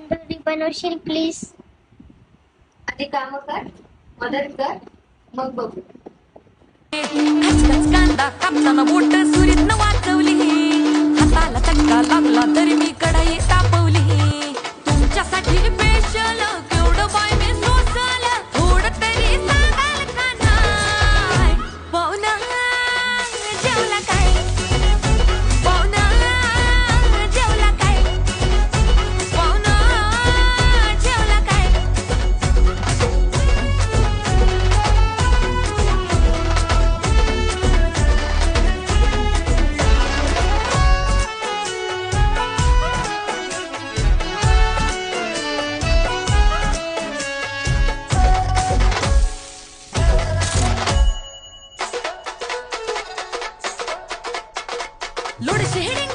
Tandoori बनवशील please आधी काम कर मदत कर मग बघू. कांदा कापताना बोट सुरीतनं वाचवली. हाताला चटका लागला तरी लोड शेडिंग